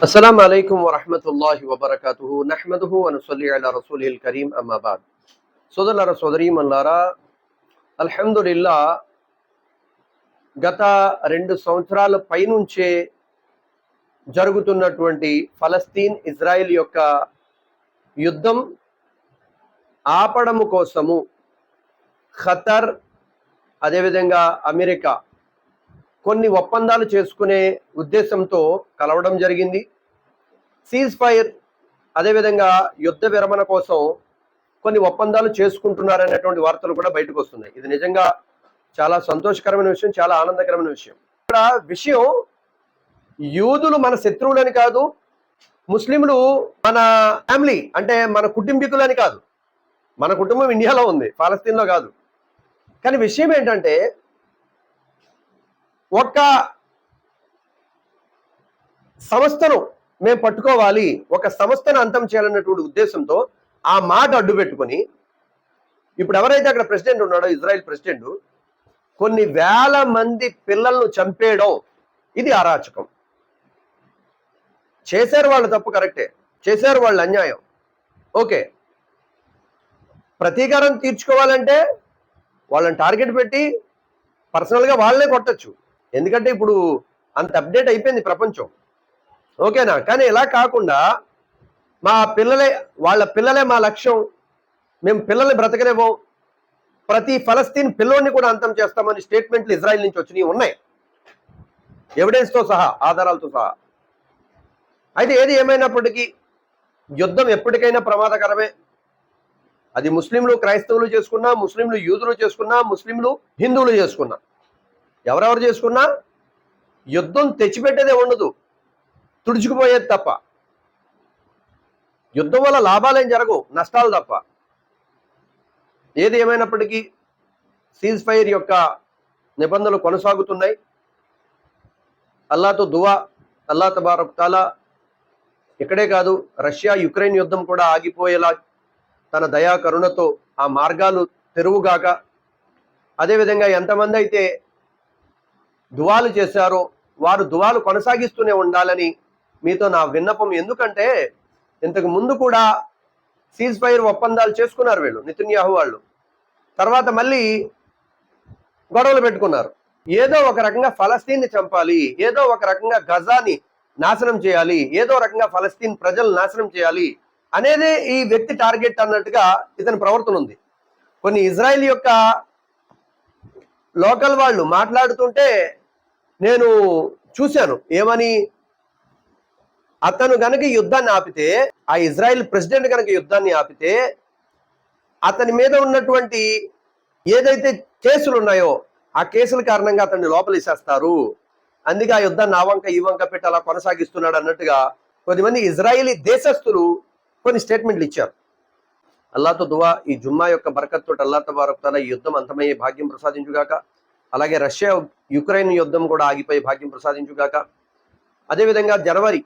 అస్సలం అయికం వరహమతుల్లాహి వబర్కతుహు నహ్మదుహు అనుసల్లి అలా రసూలిల్ కరీం అమ్మాబాద్ సోదరులారా సోదరీమల్లారా అల్హమ్దులిల్లా గత రెండు సంవత్సరాల పైనుంచే జరుగుతున్నటువంటి ఫలస్తీన్ ఇజ్రాయిల్ యొక్క యుద్ధం ఆపడము కోసము ఖతర్ అదేవిధంగా అమెరికా కొన్ని ఒప్పందాలు చేసుకునే ఉద్దేశంతో కలవడం జరిగింది. సీజ్ ఫైర్ అదేవిధంగా యుద్ధ విరమణ కోసం కొన్ని ఒప్పందాలు చేసుకుంటున్నారనేటువంటి వార్తలు కూడా బయటకు వస్తున్నాయి. ఇది నిజంగా చాలా సంతోషకరమైన విషయం చాలా ఆనందకరమైన విషయం. ఇక్కడ విషయం యూదులు మన శత్రువులని కాదు ముస్లింలు మన ఫ్యామిలీ అంటే మన కుటుంబీకులని కాదు. మన కుటుంబం ఇండియాలో ఉంది పాలస్తీన్లో కాదు. కానీ విషయం ఏంటంటే ఒక సంస్థను మేము పట్టుకోవాలి ఒక సంస్థను అంతం చేయాలన్నటువంటి ఉద్దేశంతో ఆ మాట అడ్డు పెట్టుకొని ఇప్పుడు ఎవరైతే అక్కడ ప్రెసిడెంట్ ఉన్నాడో ఇజ్రాయెల్ ప్రెసిడెంట్ కొన్ని వేల మంది పిల్లలను చంపేయడం ఇది అరాచకం. చేశారు వాళ్ళు తప్పు కరెక్టే చేశారు వాళ్ళు అన్యాయం. ఓకే. ప్రతీకారం తీర్చుకోవాలంటే వాళ్ళని టార్గెట్ పెట్టి పర్సనల్గా వాళ్ళనే కొట్టచ్చు. ఎందుకంటే ఇప్పుడు అంత అప్డేట్ అయిపోయింది ప్రపంచం. ఓకేనా? కానీ ఇలా కాకుండా మా పిల్లలే వాళ్ళ పిల్లలే మా లక్ష్యం. మేము పిల్లల్ని బ్రతకలేమో ప్రతి ఫలస్తీన్ పిల్లోని కూడా అంతం చేస్తామని స్టేట్మెంట్లు ఇజ్రాయెల్ నుంచి వచ్చినవి ఉన్నాయి. ఎవిడెన్స్తో సహా ఆధారాలతో సహా. అయితే ఏది ఏమైనప్పటికీ యుద్ధం ఎప్పటికైనా ప్రమాదకరమే. అది ముస్లింలు క్రైస్తవులు చేసుకున్నా ముస్లింలు యూదులు చేసుకున్నా ముస్లింలు హిందువులు చేసుకున్నా. ఎవరెవరు చేసుకున్నా యుద్ధం తెచ్చిపెట్టేదే ఉండదు. తుడుచుకుపోయేది తప్ప. యుద్ధం వల్ల లాభాలేం జరగవు నష్టాలు తప్ప. ఏది ఏమైనప్పటికీ సీజ్ ఫైర్ యొక్క నిబంధనలు కొనసాగుతున్నాయి. అల్లాతో దువా అల్లా తబారక్ తాలా ఇక్కడే కాదు రష్యా యుక్రెయిన్ యుద్ధం కూడా ఆగిపోయేలా తన దయా కరుణతో ఆ మార్గాలు తెరువుగాక. అదేవిధంగా ఎంతమంది అయితే దువాలు చేశారో వారు దువాలు కొనసాగిస్తూనే ఉండాలని మీతో నా విన్నపం. ఎందుకంటే ఇంతకు ముందు కూడా సీజ్ ఫైర్ ఒప్పందాలు చేసుకున్నారు వీళ్ళు నితిన్యాహు వాళ్ళు. తర్వాత మళ్ళీ గొడవలు పెట్టుకున్నారు. ఏదో ఒక రకంగా ఫలస్తీన్ని చంపాలి ఏదో ఒక రకంగా గజాని నాశనం చేయాలి ఏదో రకంగా ఫలస్తీన్ ప్రజలు నాశనం చేయాలి అనేదే ఈ వ్యక్తి టార్గెట్ అన్నట్టుగా ఇతని ప్రవర్తన ఉంది. కొన్ని ఇజ్రాయెల్ యొక్క లోకల్ వాళ్ళు మాట్లాడుతుంటే నేను చూశాను. ఏమని? అతను గనక యుద్ధాన్ని ఆపితే ఆ ఇజ్రాయెల్ ప్రెసిడెంట్ కనుక యుద్ధాన్ని ఆపితే అతని మీద ఉన్నటువంటి ఏదైతే కేసులు ఉన్నాయో ఆ కేసుల కారణంగా అతన్ని లోపలేసేస్తారు. అందుకే ఆ యుద్ధాన్ని ఆ వంక ఈ వంక పెట్టి అలా కొనసాగిస్తున్నాడు అన్నట్టుగా కొద్దిమంది ఇజ్రాయేలీ దేశస్తులు కొన్ని స్టేట్మెంట్లు ఇచ్చారు. అల్లాతో దువా ఈ జుమ్మా యొక్క బరకత్తోటి అల్లా తబారక్తాల ఈ యుద్ధం అంతమయ్యే భాగ్యం ప్రసాదించుగాక అలాగే రష్యా యుక్రెయిన్ యుద్ధం కూడా ఆగిపోయి భాగ్యం ప్రసాదించుగాక. అదేవిధంగా జనవరి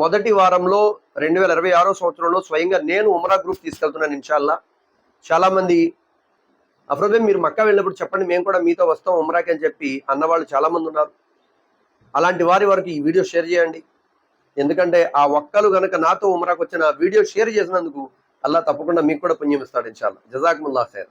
మొదటి వారంలో రెండు వేల ఇరవై ఆరో సంవత్సరంలో స్వయంగా నేను ఉమరా గ్రూప్ తీసుకెళ్తున్నాను ఇన్షాల్లా. చాలామంది అఫ్రోబేం మీరు మక్కా వెళ్ళినప్పుడు చెప్పండి మేము కూడా మీతో వస్తాం ఉమరాకి అని చెప్పి అన్నవాళ్ళు చాలామంది ఉన్నారు. అలాంటి వారి వరకు ఈ వీడియో షేర్ చేయండి. ఎందుకంటే ఆ ఒక్కలు గనక నాతో ఉమరాకు వచ్చిన వీడియో షేర్ చేసినందుకు అల్లా తప్పకుండా మీకు కూడా పుణ్యం ఇస్తాడు ఇన్షాల్లా. జజాకుముల్లా ఖైర్.